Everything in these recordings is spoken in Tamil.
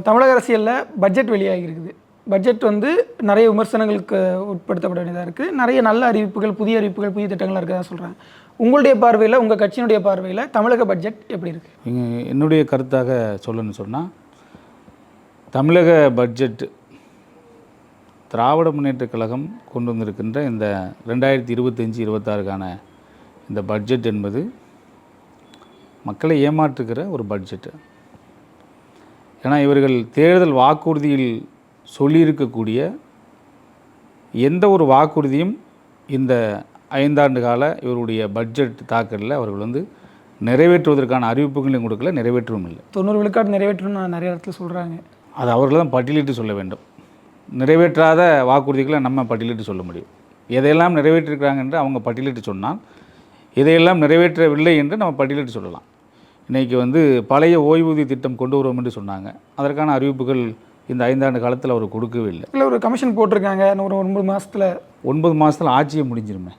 தமிழக அரசியலில் பட்ஜெட் வெளியாகி இருக்குது பட்ஜெட் வந்து நிறைய விமர்சனங்களுக்கு உட்படுத்தப்பட வேண்டியதாக இருக்குது நிறைய நல்ல அறிவிப்புகள் புதிய அறிவிப்புகள் புதிய திட்டங்கள்லாம் இருக்கிறதா சொல்கிறாங்க உங்களுடைய பார்வையில் உங்கள் கட்சியினுடைய பார்வையில் தமிழக பட்ஜெட் எப்படி இருக்குது என்னுடைய கருத்தாக சொல்லணும்னு சொன்னால் தமிழக பட்ஜெட் திராவிட முன்னேற்ற கழகம் கொண்டு வந்திருக்கின்ற இந்த ரெண்டாயிரத்தி இருபத்தஞ்சி இருபத்தாறுக்கான இந்த பட்ஜெட் என்பது மக்களை ஏமாற்றுகிற ஒரு பட்ஜெட்டு ஏன்னா இவர்கள் தேர்தல் வாக்குறுதியில் சொல்லியிருக்கக்கூடிய எந்த ஒரு வாக்குறுதியும் இந்த ஐந்தாண்டு கால இவருடைய பட்ஜெட் தாக்கலில் அவர்கள் வந்து நிறைவேற்றுவதற்கான அறிவிப்புகளையும் கொடுக்கல நிறைவேற்றவும் இல்லை. தொண்ணூறு விழுக்காடு நிறைவேற்றணும்னு நிறைய இடத்துல சொல்கிறாங்க அது அவர்கள் தான் பட்டியலிட்டு சொல்ல வேண்டும். நிறைவேற்றாத வாக்குறுதிகளை நம்ம பட்டியலிட்டு சொல்ல முடியும். எதையெல்லாம் நிறைவேற்றிருக்கிறாங்க என்று அவங்க பட்டியலிட்டு சொன்னால் இதையெல்லாம் நிறைவேற்றவில்லை என்று நம்ம பட்டியலிட்டு சொல்லலாம். இன்றைக்கி வந்து பழைய ஓய்வூதிய திட்டம் கொண்டு வருவோம் என்று சொன்னாங்க. அதற்கான அறிவிப்புகள் இந்த ஐந்தாண்டு காலத்தில் அவர் கொடுக்கவே இல்லை. இல்லை ஒரு கமிஷன் போட்டிருக்காங்க. ஒரு ஒன்பது மாதத்தில் ஒன்பது மாதத்தில் ஆட்சியை முடிஞ்சிருமே.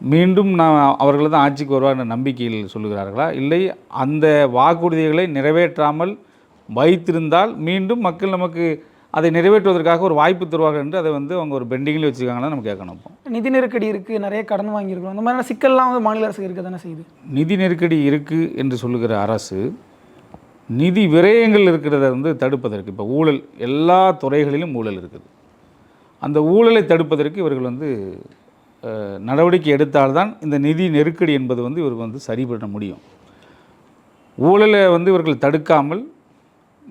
மீண்டும் நான் அவர்கள் தான் ஆட்சிக்கு வருவார் நம்பிக்கையில் சொல்லுகிறார்களா? இல்லை அந்த வாக்குறுதிகளை நிறைவேற்றாமல் வைத்திருந்தால் மீண்டும் மக்கள் நமக்கு அதை நிறைவேற்றுவதற்காக ஒரு வாய்ப்பு தருவார்கள் என்று அதை வந்து அவங்க ஒரு பெண்டிங்கில் வச்சுருக்காங்களா நம்ம கேட்கணும் நிதி நெருக்கடி இருக்குது நிறைய கடன் வாங்கியிருக்கோம் அந்த மாதிரியான சிக்கல்லாம் வந்து மாநில அரசு இருக்க தானே செய்யுது? நிதி நெருக்கடி இருக்குது என்று சொல்லுகிற அரசு நிதி விரயங்கள் இருக்கிறத வந்து தடுப்பதற்கு இப்போ ஊழல் எல்லா துறைகளிலும் ஊழல் இருக்குது. அந்த ஊழலை தடுப்பதற்கு இவர்கள் வந்து நடவடிக்கை எடுத்தால்தான் இந்த நிதி நெருக்கடி என்பது வந்து இவர்கள் வந்து சரி பண்ண முடியும். ஊழலை வந்து இவர்கள் தடுக்காமல்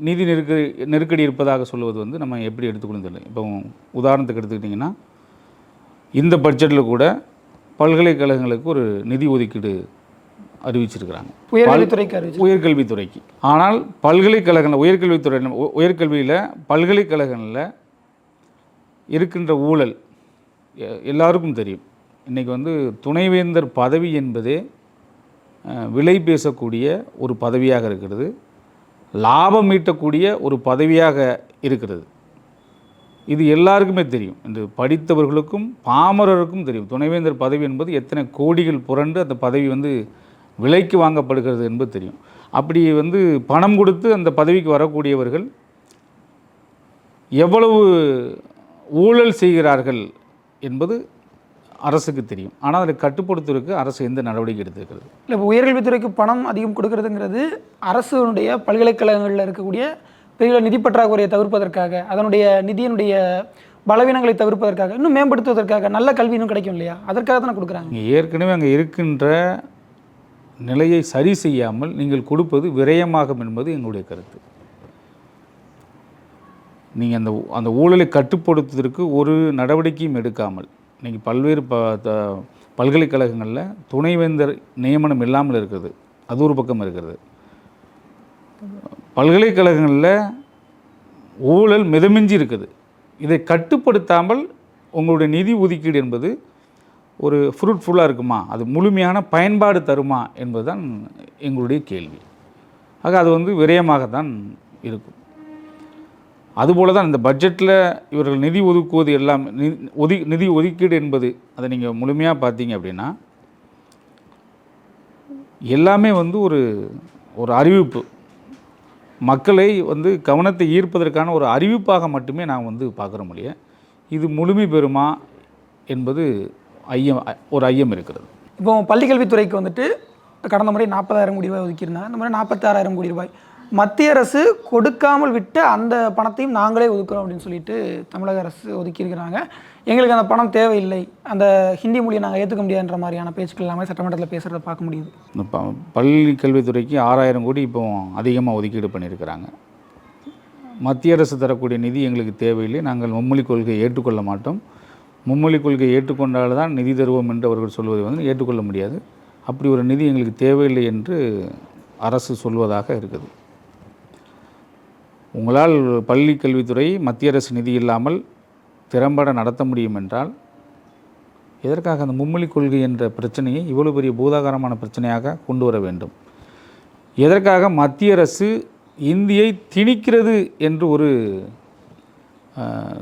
நிதி நெருக்கடி நெருக்கடி இருப்பதாக சொல்லுவது வந்து நம்ம எப்படி எடுத்துக்கணும் தெரியல. இப்போ உதாரணத்துக்கு எடுத்துக்கிட்டிங்கன்னா இந்த பட்ஜெட்டில் கூட பல்கலைக்கழகங்களுக்கு ஒரு நிதி ஒதுக்கீடு அறிவிச்சிருக்கிறாங்க. உயர்கல்வித்துறைக்கு உயர்கல்வித்துறைக்கு. ஆனால் பல்கலைக்கழகங்கள் உயர்கல்வித்துறை உயர்கல்வியில் பல்கலைக்கழகங்களில் இருக்கின்ற ஊழல் எல்லாருக்கும் தெரியும். இன்றைக்கி வந்து துணைவேந்தர் பதவி என்பதே விலை பேசக்கூடிய ஒரு பதவியாக இருக்கிறது. லாபம் ஈட்டக்கூடிய ஒரு பதவியாக இருக்கிறது. இது எல்லாருக்குமே தெரியும். இந்த படித்தவர்களுக்கும் பாமரருக்கும் தெரியும். துணைவேந்தர் பதவி என்பது எத்தனை கோடிகள் புரண்டு அந்த பதவி வந்து விலைக்கு வாங்கப்படுகிறது என்பது தெரியும். அப்படி வந்து பணம் கொடுத்து அந்த பதவிக்கு வரக்கூடியவர்கள் எவ்வளவு ஊழல் செய்கிறார்கள் என்பது அரசுக்கு தெரியும். ஆனால் அதை கட்டுப்படுத்துவதற்கு அரசு எந்த நடவடிக்கை எடுத்திருக்கிறது? இல்லை இப்போ உயர்கல்வித்துறைக்கு பணம் அதிகம் கொடுக்கறதுங்கிறது அரசுடைய பல்கலைக்கழகங்களில் இருக்கக்கூடிய பெரிய நிதி பற்றாக்குறையை தவிர்ப்பதற்காக அதனுடைய நிதியினுடைய பலவீனங்களை தவிர்ப்பதற்காக இன்னும் மேம்படுத்துவதற்காக நல்ல கல்வி இன்னும் கிடைக்கும் இல்லையா? அதற்காக தானே கொடுக்குறாங்க. ஏற்கனவே அங்கே இருக்கின்ற நிலையை சரி செய்யாமல் நீங்கள் கொடுப்பது விரயமாகும் என்பது எங்களுடைய கருத்து. நீங்கள் அந்த அந்த ஊழலை கட்டுப்படுத்துவதற்கு ஒரு நடவடிக்கையும் எடுக்காமல் இன்றைக்கி பல்வேறு ப த- பல்கலைக்கழகங்களில் துணைவேந்தர் நியமனம் இல்லாமல் இருக்கிறது அது ஒரு பக்கம் இருக்கிறது பல்கலைக்கழகங்களில் ஊழல் மிதமிஞ்சி இருக்குது. இதை கட்டுப்படுத்தாமல் உங்களுடைய நிதி ஒதுக்கீடு என்பது ஒரு ஃப்ரூட்ஃபுல்லாக இருக்குமா? அது முழுமையான பயன்பாடு தருமா என்பதுதான் எங்களுடைய கேள்வி. ஆக அது வந்து விரயமாகத்தான் இருக்கும். அதுபோல தான் இந்த பட்ஜெட்டில் இவர்கள் நிதி ஒதுக்குவது எல்லாம் நி- ஒதி நிதி ஒதுக்கீடு என்பது அதை நீங்கள் முழுமையாக பார்த்தீங்க அப்படின்னா எல்லாமே வந்து ஒரு ஒரு அறிவிப்பு. மக்களை வந்து கவனத்தை ஈர்ப்பதற்கான ஒரு அறிவிப்பாக மட்டுமே நான் வந்து பார்க்குற முடியும் இது முழுமை பெறுமா என்பது ஐயம் ஒரு ஐயம் இருக்கிறது. இப்போ பள்ளிக்கல்வித்துறைக்கு வந்துட்டு கடந்த முறை நாற்பதாயிரம் கோடி ரூபாய் ஒதுக்கியிருந்தாங்க. இந்த முறை நாற்பத்தாறாயிரம் கோடி ரூபாய். மத்திய அரசு கொடுக்காமல் விட்ட அந்த பணத்தையும் நாங்களே ஒதுக்குறோம் அப்படின்னு சொல்லிட்டு தமிழக அரசு ஒதுக்கியிருக்கிறாங்க எங்களுக்கு அந்த பணம் தேவையில்லை. அந்த ஹிந்தி மொழியை நாங்கள் ஏற்றுக்க முடியாதுன்ற மாதிரியான பேச்சுக்கள் எல்லாமே சட்டமன்றத்தில் பேசுகிறத பார்க்க முடியுது. இந்த ப பள்ளி கல்வித்துறைக்கு ஆறாயிரம் கோடி இப்போ அதிகமாக ஒதுக்கீடு பண்ணியிருக்கிறாங்க. மத்திய அரசு தரக்கூடிய நிதி எங்களுக்கு தேவையில்லை. நாங்கள் மும்மொழி கொள்கையை ஏற்றுக்கொள்ள மாட்டோம். மும்மொழி கொள்கையை ஏற்றுக்கொண்டால் தான் நிதி தருவோம் என்று அவர்கள் சொல்வதை வந்து ஏற்றுக்கொள்ள முடியாது. அப்படி ஒரு நிதி எங்களுக்கு தேவையில்லை என்று அரசு சொல்வதாக இருக்குது. உங்களால் பள்ளி கல்வித்துறை மத்திய அரசு நிதி இல்லாமல் திறம்பட நடத்த முடியும் என்றால் எதற்காக அந்த மும்மொழி கொள்கை என்ற பிரச்சனையை இவ்வளோ பெரிய பூதாகரமான பிரச்சனையாக கொண்டு வர வேண்டும்? எதற்காக மத்திய அரசு இந்தியை திணிக்கிறது என்று ஒரு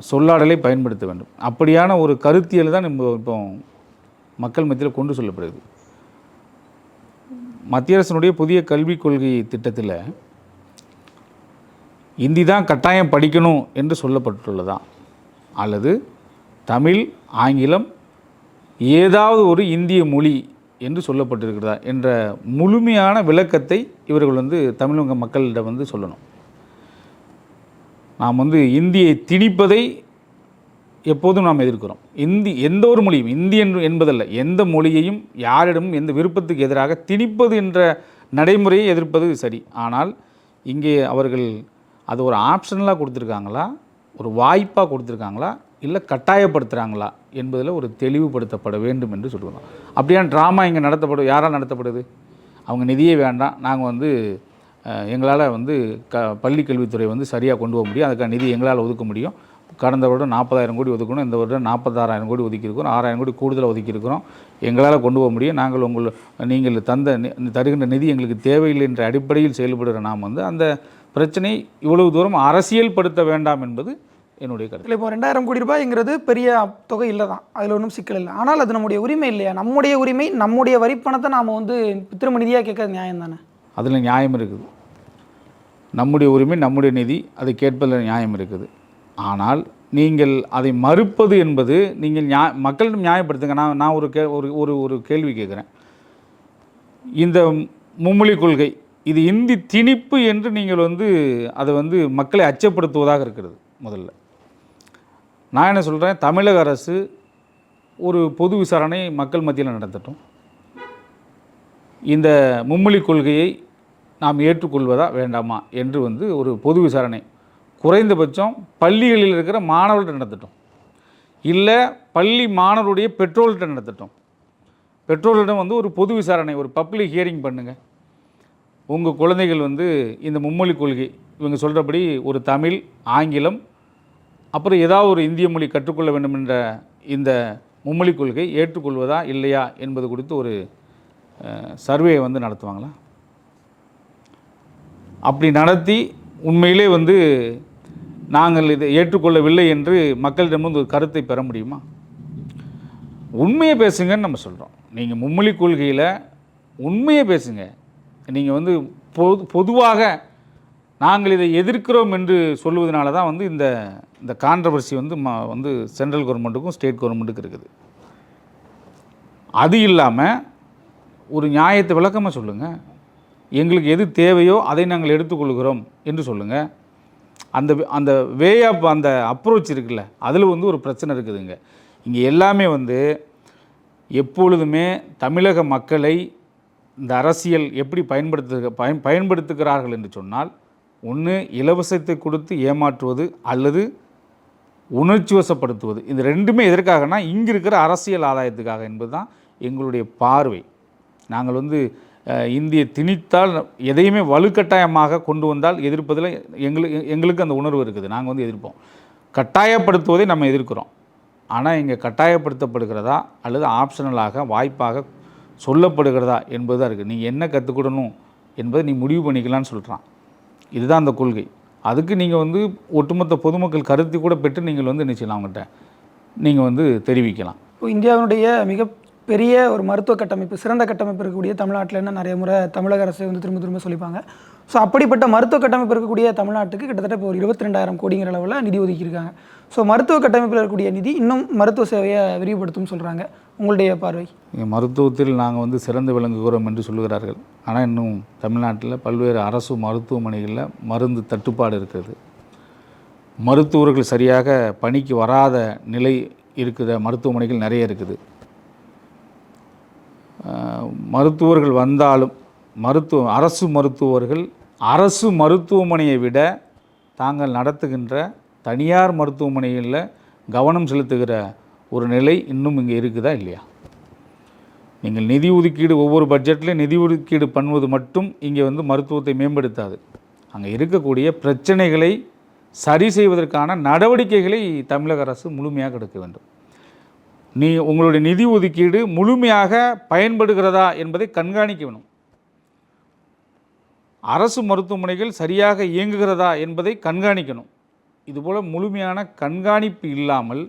சொல்லாடலை பயன்படுத்த வேண்டும்? அப்படியான ஒரு கருத்தியல் தான் நம்ம இப்போ மக்கள் மத்தியில் கொண்டு சொல்லப்படுது. மத்திய அரசினுடைய புதிய கல்விக் கொள்கை திட்டத்தில் இந்தி தான் கட்டாயம் படிக்கணும் என்று சொல்லப்பட்டுள்ளதா அல்லது தமிழ் ஆங்கிலம் ஏதாவது ஒரு இந்திய மொழி என்று சொல்லப்பட்டிருக்கிறதா என்ற முழுமையான விளக்கத்தை இவர்கள் வந்து தமிழக மக்களிடம் வந்து சொல்லணும். நாம் வந்து இந்தியை திணிப்பதை எப்போதும் நாம் எதிர்க்கிறோம். இந்தி எந்த ஒரு மொழியும் இந்தி என்று என்பதல்ல எந்த மொழியையும் யாரிடமும் எந்த விருப்பத்துக்கு எதிராக திணிப்பது என்ற நடைமுறையை எதிர்ப்பது சரி. ஆனால் இங்கே அவர்கள் அது ஒரு ஆப்ஷனலாக கொடுத்துருக்காங்களா? ஒரு வாய்ப்பாக கொடுத்துருக்காங்களா? இல்லை கட்டாயப்படுத்துகிறாங்களா என்பதில் ஒரு தெளிவுபடுத்தப்பட வேண்டும் என்று சொல்லுவோம் அப்படியான ட்ராமா இங்கே நடத்தப்படும் யாரால் நடத்தப்படுது? அவங்க நிதியே வேண்டாம். நாங்கள் வந்து எங்களால் வந்து க பள்ளி கல்வித்துறை வந்து சரியாக கொண்டு போக முடியும். அதுக்கான நிதி எங்களால் ஒதுக்க முடியும். கடந்த வருடம் நாற்பதாயிரம் கோடி ஒதுக்கணும். இந்த வருடம் நாற்பத்தாறாயிரம் கோடி ஒதுக்கியிருக்கிறோம். ஆறாயிரம் கோடி கூடுதலாக ஒதுக்கியிருக்கிறோம். எங்களால் கொண்டு போக முடியும். நாங்கள் உங்கள் நீங்கள் தந்த நி- தருகின்ற நிதி எங்களுக்கு தேவையில்லை என்ற அடிப்படையில் செயல்படுகிற நாம் வந்து அந்த பிரச்சனை இவ்வளவு தூரம் அரசியல் படுத்த வேண்டாம் என்பது என்னுடைய கருத்து. இப்போ ரெண்டாயிரம் கோடி ரூபாய்ங்கிறது பெரிய தொகை இல்லை தான். அதில் ஒன்றும் சிக்கல் இல்லை. ஆனால் அது நம்முடைய உரிமை இல்லையா? நம்முடைய உரிமை நம்முடைய வரிப்பணத்தை நாம் வந்து திரும்ப நிதியாக கேட்கறது நியாயம் தானே? அதில் நியாயம் இருக்குது. நம்முடைய உரிமை நம்முடைய நிதி அதை கேட்பதில் நியாயம் இருக்குது. ஆனால் நீங்கள் அதை மறுப்பது என்பது நீங்கள் நியா மக்களிடம் நியாயப்படுத்துங்க. நான் நான் ஒரு கே ஒரு ஒரு ஒரு கேள்வி கேட்குறேன். இந்த மும்மொழி கொள்கை இது இந்தி திணிப்பு என்று நீங்கள் வந்து அதை வந்து மக்களை அச்சப்படுத்துவதாக இருக்கிறது முதல்ல. நான் என்ன சொல்கிறேன் தமிழக அரசு ஒரு பொது விசாரணை மக்கள் மத்தியில் நடத்தட்டும். இந்த மும்மொழி கொள்கையை நாம் ஏற்றுக்கொள்வதா வேண்டாமா என்று வந்து ஒரு பொது விசாரணை குறைந்தபட்சம் பள்ளிகளில் இருக்கிற மாணவர்கள்ட்ட நடத்தட்டும். இல்லை பள்ளி மாணவருடைய பெற்றோர்கள்ட்ட நடத்தட்டும். பெற்றோர்களிடம் வந்து ஒரு பொது விசாரணை ஒரு பப்ளிக் ஹியரிங் பண்ணுங்கள் உங்கள் குழந்தைகள் வந்து இந்த மும்மொழி கொள்கை இவங்க சொல்கிறபடி ஒரு தமிழ் ஆங்கிலம் அப்புறம் ஏதாவது ஒரு இந்திய மொழி கற்றுக்கொள்ள வேண்டும் என்ற இந்த மும்மொழி கொள்கை ஏற்றுக்கொள்வதா இல்லையா என்பது குறித்து ஒரு சர்வே வந்து நடத்துவாங்களா? அப்படி நடத்தி உண்மையிலே வந்து நாங்கள் இதை ஏற்றுக்கொள்ளவில்லை என்று மக்களிடமிருந்து ஒரு கருத்தை பெற முடியுமா? உண்மையை பேசுங்கன்னு நம்ம சொல்கிறோம் நீங்கள் மும்மொழி கொள்கையில் உண்மையை பேசுங்க. நீங்கள் வந்து பொது பொதுவாக நாங்கள் இதை எதிர்க்கிறோம் என்று சொல்லுவதனால தான் வந்து இந்த இந்த கான்ட்ரவர்சி வந்து ம வந்து சென்ட்ரல் கவர்மெண்ட்டுக்கும் ஸ்டேட் கவர்மெண்ட்டுக்கும் இருக்குது. அது இல்லாமல் ஒரு நியாயத்தை விளக்கமாக சொல்லுங்கள் எங்களுக்கு எது தேவையோ அதை நாங்கள் எடுத்துக்கொள்கிறோம் என்று சொல்லுங்கள் அந்த அந்த வே ஆஃப் அந்த அப்ரோச் இருக்குல்ல அதில் வந்து ஒரு பிரச்சனை இருக்குதுங்க. இங்கே எல்லாமே வந்து எப்பொழுதுமே தமிழக மக்களை இந்த அரசியல் எப்படி பயன்படுத்து பயன் பயன்படுத்துகிறார்கள் என்று சொன்னால் ஒன்று இலவசத்தை கொடுத்து ஏமாற்றுவது அல்லது உணர்ச்சி வசப்படுத்துவது. இந்த ரெண்டுமே எதற்காகனா இங்கே இருக்கிற அரசியல் ஆதாயத்துக்காக என்பது தான் எங்களுடைய பார்வை. நாங்கள் வந்து இந்திய திணித்தால் எதையுமே வலுக்கட்டாயமாக கொண்டு வந்தால் எதிர்ப்பதில் எங்களுக்கு எங்களுக்கு அந்த உணர்வு இருக்குது. நாங்கள் வந்து எதிர்ப்போம். கட்டாயப்படுத்துவதை நம்ம எதிர்க்கிறோம். ஆனால் இங்கே கட்டாயப்படுத்தப்படுகிறதா அல்லது ஆப்ஷனலாக வாய்ப்பாக சொல்லப்படுகிறதா என்பது தான் இருக்குது நீ என்ன கற்றுக்கிடணும் என்பதை நீ முடிவு பண்ணிக்கலாம்னு சொல்கிறான் இதுதான் அந்த கொள்கை. அதுக்கு நீங்கள் வந்து ஒட்டுமொத்த பொதுமக்கள் கருத்து கூட பெற்று நீங்கள் வந்து நினைச்சிக்கலாம் அவங்ககிட்ட நீங்கள் வந்து தெரிவிக்கலாம். இப்போ இந்தியாவினுடைய மிக பெரிய ஒரு மருத்துவ கட்டமைப்பு சிறந்த கட்டமைப்பு இருக்கக்கூடிய தமிழ்நாட்டில் என்ன நிறைய முறை தமிழக அரசு வந்து திரும்ப திரும்ப சொல்லிப்பாங்க. ஸோ அப்படிப்பட்ட மருத்துவ கட்டமைப்பு இருக்கக்கூடிய தமிழ்நாட்டுக்கு கிட்டத்தட்ட இப்போ ஒரு இருபத்தி ரெண்டாயிரம் கோடிங்கிற அளவில் நிதி ஒதுக்கியிருக்காங்க. ஸோ மருத்துவ கட்டமைப்பில் இருக்கக்கூடிய நிதி இன்னும் மருத்துவ சேவையை விரிவுபடுத்தும் சொல்கிறாங்க உங்களுடைய பார்வை? மருத்துவத்தில் நாங்கள் வந்து சிறந்து விளங்குகிறோம் என்று சொல்லுகிறார்கள். ஆனால் இன்னும் தமிழ்நாட்டில் பல்வேறு அரசு மருத்துவமனைகளில் மருந்து தட்டுப்பாடு இருக்கிறது மருத்துவர்கள் சரியாக பணிக்கு வராத நிலை இருக்கிற மருத்துவமனைகள் நிறைய இருக்குது. மருத்துவர்கள் வந்தாலும் மருத்துவ அரசு மருத்துவர்கள் அரசு மருத்துவமனையை விட தாங்கள் நடத்துகின்ற தனியார் மருத்துவமனைகளில் கவனம் செலுத்துகிற ஒரு நிலை இன்னும் இங்கே இருக்குதா இல்லையா? நீங்கள் நிதி ஒதுக்கீடு ஒவ்வொரு பட்ஜெட்லேயும் நிதி ஒதுக்கீடு பண்ணுவது மட்டும் இங்கே வந்து மருத்துவத்தை மேம்படுத்தாது. அங்கே இருக்கக்கூடிய பிரச்சனைகளை சரி செய்வதற்கான நடவடிக்கைகளை தமிழக அரசு முழுமையாக எடுக்க வேண்டும். நீ உங்களுடைய நிதி ஒதுக்கீடு முழுமையாக பயன்படுகிறதா என்பதை கண்காணிக்க வேணும். அரசு மருத்துவமனைகள் சரியாக இயங்குகிறதா என்பதை கண்காணிக்கணும். இதுபோல் முழுமையான கண்காணிப்பு இல்லாமல்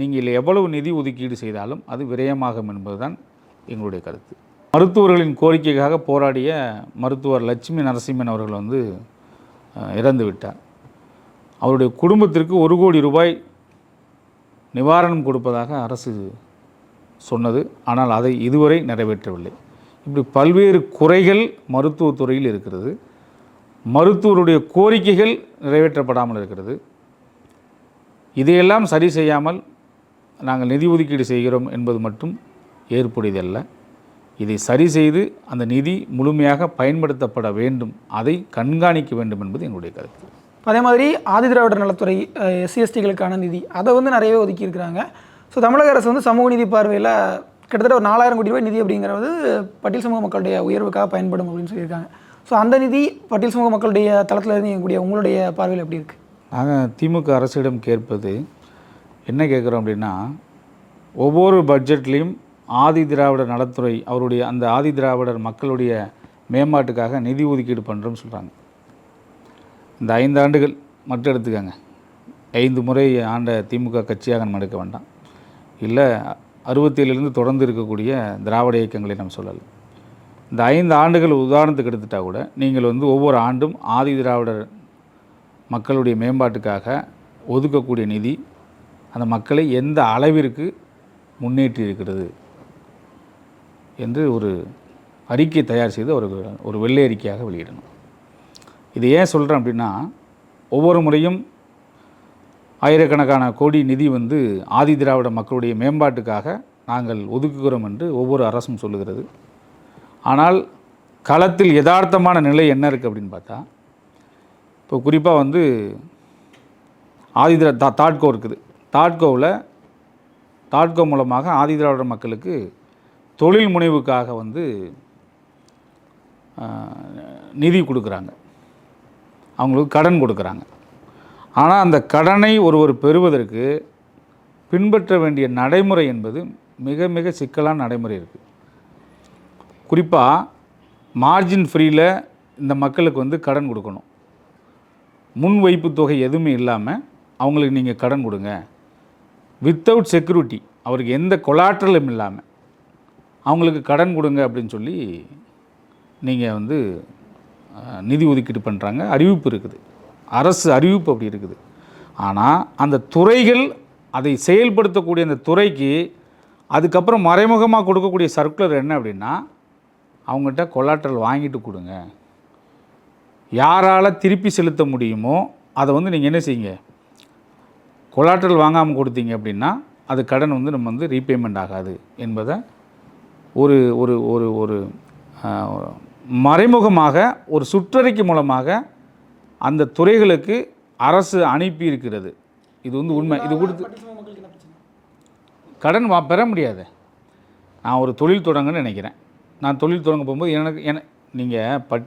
நீங்கள் எவ்வளவு நிதி ஒதுக்கீடு செய்தாலும் அது விரயமாகும் என்பதுதான் எங்களுடைய கருத்து. மருத்துவர்களின் கோரிக்கைக்காக போராடிய மருத்துவர் லட்சுமி நரசிம்மன் அவர்கள் வந்து இறந்து விட்டார். அவருடைய குடும்பத்திற்கு ஒரு கோடி ரூபாய் நிவாரணம் கொடுப்பதாக அரசு சொன்னது. ஆனால் அதை இதுவரை நிறைவேற்றவில்லை. இப்படி பல்வேறு குறைகள் மருத்துவத்துறையில் இருக்கிறது. மருத்துவருடைய கோரிக்கைகள் நிறைவேற்றப்படாமல் இருக்கிறது. இதையெல்லாம் சரி செய்யாமல் நாங்கள் நிதி ஒதுக்கீடு செய்கிறோம் என்பது மட்டும் ஏற்புடையதல்ல. இதை சரி செய்து அந்த நிதி முழுமையாக பயன்படுத்தப்பட வேண்டும். அதை கண்காணிக்க வேண்டும் என்பது என்னுடைய கருத்து. அதே மாதிரி ஆதிதிராவிடர் நலத்துறை எஸ்சி எஸ்டிகளுக்கான நிதி அதை வந்து நிறையவே ஒதுக்கியிருக்கிறாங்க. ஸோ தமிழக அரசு வந்து சமூக நீதி பார்வையில் கிட்டத்தட்ட ஒரு நாலாயிரம் கோடி ரூபாய் நிதி அப்படிங்கிறது பட்டியல் சமூக மக்களுடைய உயர்வுக்காக பயன்படும் அப்படின்னு சொல்லியிருக்காங்க. ஸோ அந்த நிதி பட்டியல் சமூக மக்களுடைய தளத்தில் இருந்து இயங்கக்கூடிய உங்களுடைய பார்வையில் எப்படி இருக்குது நாங்கள் திமுக அரசிடம் கேட்பது என்ன கேட்குறோம் அப்படின்னா ஒவ்வொரு பட்ஜெட்லேயும் ஆதி திராவிடர் நலத்துறை அவருடைய அந்த ஆதி திராவிடர் மக்களுடைய மேம்பாட்டுக்காக நிதி ஒதுக்கீடு பண்ணுறோம்னு சொல்கிறாங்க இந்த ஐந்து ஆண்டுகள் மட்டும் எடுத்துக்கங்க. ஐந்து முறை ஆண்ட திமுக கட்சியாக நம்ம எடுக்க வேண்டாம். இல்லை அறுபத்தேழுலேருந்து தொடர்ந்து இருக்கக்கூடிய திராவிட இயக்கங்களை நம்ம சொல்லலை. இந்த ஐந்து ஆண்டுகள் உதாரணத்துக்கு எடுத்துட்டால் கூட நீங்கள் வந்து ஒவ்வொரு ஆண்டும் ஆதி திராவிடர் மக்களுடைய மேம்பாட்டுக்காக ஒதுக்கக்கூடிய நிதி அந்த மக்களை எந்த அளவிற்கு முன்னேற்றி இருக்கிறது என்று ஒரு அறிக்கை தயார் செய்து ஒரு ஒரு வெள்ளை அறிக்கையாக வெளியிடணும். இது ஏன் சொல்கிறேன் அப்படின்னா ஒவ்வொரு முறையும் ஆயிரக்கணக்கான கோடி நிதி வந்து ஆதி திராவிட மக்களுடைய மேம்பாட்டுக்காக நாங்கள் ஒதுக்குகிறோம் என்று ஒவ்வொரு அரசும் சொல்லுகிறது. ஆனால் களத்தில் யதார்த்தமான நிலை என்ன இருக்குது அப்படின்னு பார்த்தா இப்போ குறிப்பாக வந்து ஆதிதிரா தா தாட்கோ இருக்குது. தாட்கோவில் தாட்கோ மூலமாக ஆதிதிராவிட மக்களுக்கு தொழில் முனைவுக்காக வந்து நிதி கொடுக்குறாங்க. அவங்களுக்கு கடன் கொடுக்குறாங்க. ஆனால் அந்த கடனை ஒருவர் பெறுவதற்கு பின்பற்ற வேண்டிய நடைமுறை என்பது மிக மிக சிக்கலான நடைமுறை இருக்குது குறிப்பாக மார்ஜின் ஃப்ரீயில் இந்த மக்களுக்கு வந்து கடன் கொடுக்கணும். முன் வைப்பு தொகை எதுவுமே இல்லாமல் அவங்களுக்கு நீங்கள் கடன் கொடுங்க. வித்தவுட் செக்யூரிட்டி அவருக்கு எந்த கொலாட்ரலும் இல்லாமல் அவங்களுக்கு கடன் கொடுங்க அப்படின்னு சொல்லி நீங்கள் வந்து நிதி ஒதுக்கீடு பண்ணுறாங்க அறிவிப்பு இருக்குது. அரசு அறிவிப்பு அப்படி இருக்குது. ஆனால் அந்த துறைகள் அதை செயல்படுத்தக்கூடிய அந்த துறைக்கு அதுக்கப்புறம் மறைமுகமாக கொடுக்கக்கூடிய சர்க்குலர் என்ன அப்படின்னா அவங்ககிட்ட கொலாட்ரல் வாங்கிட்டு கொடுங்க. யாரால் திருப்பி செலுத்த முடியுமோ அதை வந்து நீங்கள் என்ன செய்யுங்க? கொலாட்ரல் வாங்காமல் கொடுத்தீங்க அப்படின்னா அது கடன் வந்து நம்ம வந்து ரீபேமெண்ட் ஆகாது என்பதை ஒரு ஒரு ஒரு ஒரு மறைமுகமாக ஒரு சுற்றறிக்கை மூலமாக அந்த துறைகளுக்கு அரசு அனுப்பி இருக்கிறது. இது வந்து உண்மை. இது கொடுத்து கடன் வா பெற முடியாது. நான் ஒரு தொழில் தொடங்கன்னு நினைக்கிறேன். நான் தொழில் தொடங்க போகும்போது எனக்கு என நீங்கள் பட்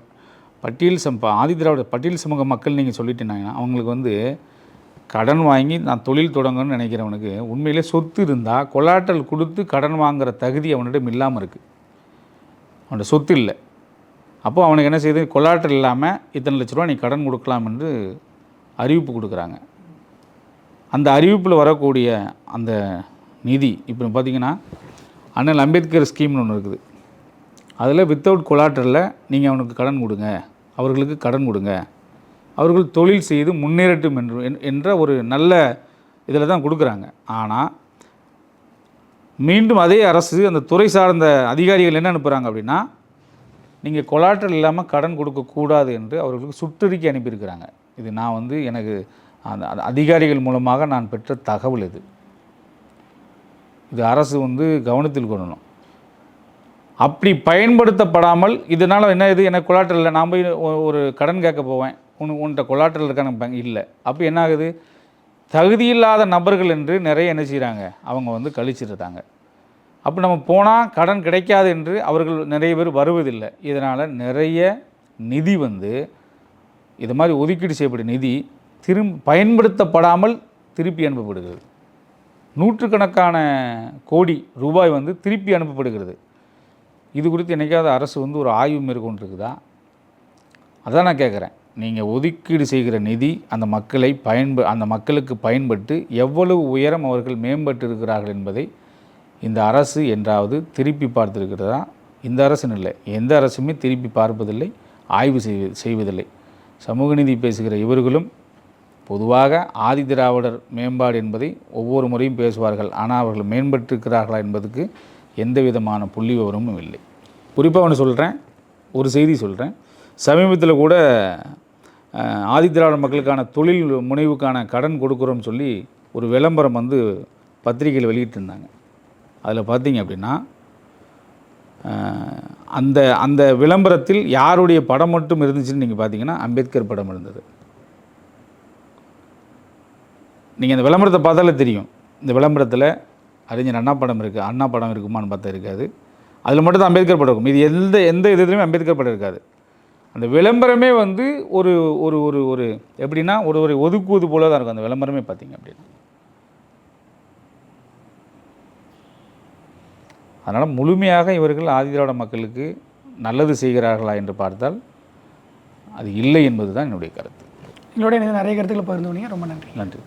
பட்டியல் சம் ஆதி திராவிட பட்டியல் சமூக மக்கள் நீங்கள் சொல்லிட்டீங்கன்னா அவங்களுக்கு வந்து கடன் வாங்கி நான் தொழில் தொடங்கணும்னு நினைக்கிறவனுக்கு உண்மையிலே சொத்து இருந்தால் கொலாட்டல் கொடுத்து கடன் வாங்குகிற தகுதி அவனிடம் இல்லாமல் இருக்குது அவனோட சொத்து இல்லை. அப்போ அவனுக்கு என்ன செய்யுது கொலாட்டல் இல்லாமல் இத்தனை லட்ச ரூபா நீ கடன் கொடுக்கலாம் என்று அறிவிப்பு கொடுக்குறாங்க. அந்த அறிவிப்பில் வரக்கூடிய அந்த நிதி இப்போ பார்த்தீங்கன்னா அண்ணல் அம்பேத்கர் ஸ்கீம்னு ஒன்று இருக்குது. அதில் வித்தவுட் கொலாட்டரில் நீங்கள் அவனுக்கு கடன் கொடுங்க. அவர்களுக்கு கடன் கொடுங்க. அவர்கள் தொழில் செய்து முன்னேறட்டும் என்று என்- என்ற ஒரு நல்ல இதில் தான் கொடுக்குறாங்க. ஆனால் மீண்டும் அதே அரசு அந்த துறை சார்ந்த அதிகாரிகள் என்ன அனுப்புகிறாங்க அப்படின்னா நீங்கள் கொலாட்டல் இல்லாமல் கடன் கொடுக்கக்கூடாது என்று அவர்களுக்கு சுற்றறிக்கை அனுப்பியிருக்கிறாங்க. இது நான் வந்து எனக்கு அந்த அதிகாரிகள் மூலமாக நான் பெற்ற தகவல் இது. இது அரசு வந்து கவனத்தில் கொள்ளணும். அப்படி பயன்படுத்தப்படாமல் இதனால் என்ன இது எனக்கு கொலாட்டல் இல்லை நான் போய் ஒரு கடன் கேட்க போவேன். உனக்கு உன்கிட்ட கொலாட்டல் இருக்கான பேங்க் இல்லை. அப்போ என்ன ஆகுது தகுதியில்லாத நபர்கள் என்று நிறைய என்ன செய்கிறாங்க அவங்க வந்து கழிச்சிருந்தாங்க அப்போ நம்ம போனால் கடன் கிடைக்காது என்று அவர்கள் நிறைய பேர் வருவதில்லை. இதனால் நிறைய நிதி வந்து இது மாதிரி ஒதுக்கீடு செய்யப்படும் நிதி திரும் பயன்படுத்தப்படாமல் திருப்பி அனுப்பப்படுகிறது. நூற்றுக்கணக்கான கோடி ரூபாய் வந்து திருப்பி அனுப்பப்படுகிறது. இது குறித்து என்றைக்காவது அரசு வந்து ஒரு ஆய்வு மேற்கொண்டிருக்குதா? அதான் நான் கேட்குறேன் நீங்கள் ஒதுக்கீடு செய்கிற நிதி அந்த மக்களை பயன்ப அந்த மக்களுக்கு பயன்பட்டு எவ்வளவு உயரம் அவர்கள் மேம்பட்டு இருக்கிறார்கள் என்பதை இந்த அரசு என்றாவது திருப்பி பார்த்திருக்கிறதா? இந்த அரசுன்னு இல்லை. எந்த அரசுமே திருப்பி பார்ப்பதில்லை ஆய்வு செய்வது செய்வதில்லை. சமூக நீதி பேசுகிற இவர்களும் பொதுவாக ஆதி திராவிடர் மேம்பாடு என்பதை ஒவ்வொரு முறையும் பேசுவார்கள். ஆனால் அவர்கள் மேம்பட்டிருக்கிறார்களா என்பதுக்கு எந்த விதமான புள்ளி விவரமும் இல்லை. குறிப்பாக ஒன்று சொல்கிறேன் ஒரு செய்தி சொல்கிறேன் சமீபத்தில் கூட அஹ், மக்களுக்கான தொழில் முனைவுக்கான கடன் கொடுக்குறோம்னு சொல்லி ஒரு விளம்பரம் வந்து பத்திரிகையில் வெளியிட்டிருந்தாங்க. அதில் பார்த்தீங்க அப்படின்னா அந்த அந்த விளம்பரத்தில் யாருடைய படம் மட்டும் இருந்துச்சுன்னு நீங்கள் பார்த்தீங்கன்னா அம்பேத்கர் படம் இருந்தது. நீங்கள் அந்த விளம்பரத்தை பார்த்தாலே தெரியும். இந்த விளம்பரத்தில் அறிஞர் அண்ணா படம் இருக்குது அண்ணா படம் இருக்குமான்னு பார்த்தா இருக்காது. அதில் மட்டும் தான் அம்பேத்கர் படம் இருக்கும். இது எந்த எந்த இதுலேயுமே அம்பேத்கர் படம் இருக்காது. அந்த விளம்பரமே வந்து ஒரு ஒரு ஒரு ஒரு எப்படின்னா ஒரு ஒரு ஒதுக்குவது போல தான் இருக்கும். அந்த விளம்பரமே பார்த்தீங்க அப்படின்னா. அதனால் முழுமையாக இவர்கள் ஆதிதிராவிட மக்களுக்கு நல்லது செய்கிறார்களா என்று பார்த்தால் அது இல்லை என்பது தான் என்னுடைய கருத்து. எங்களோட நிறைய கருத்துக்களை பகிர்ந்து ரொம்ப நன்றி. நன்றி.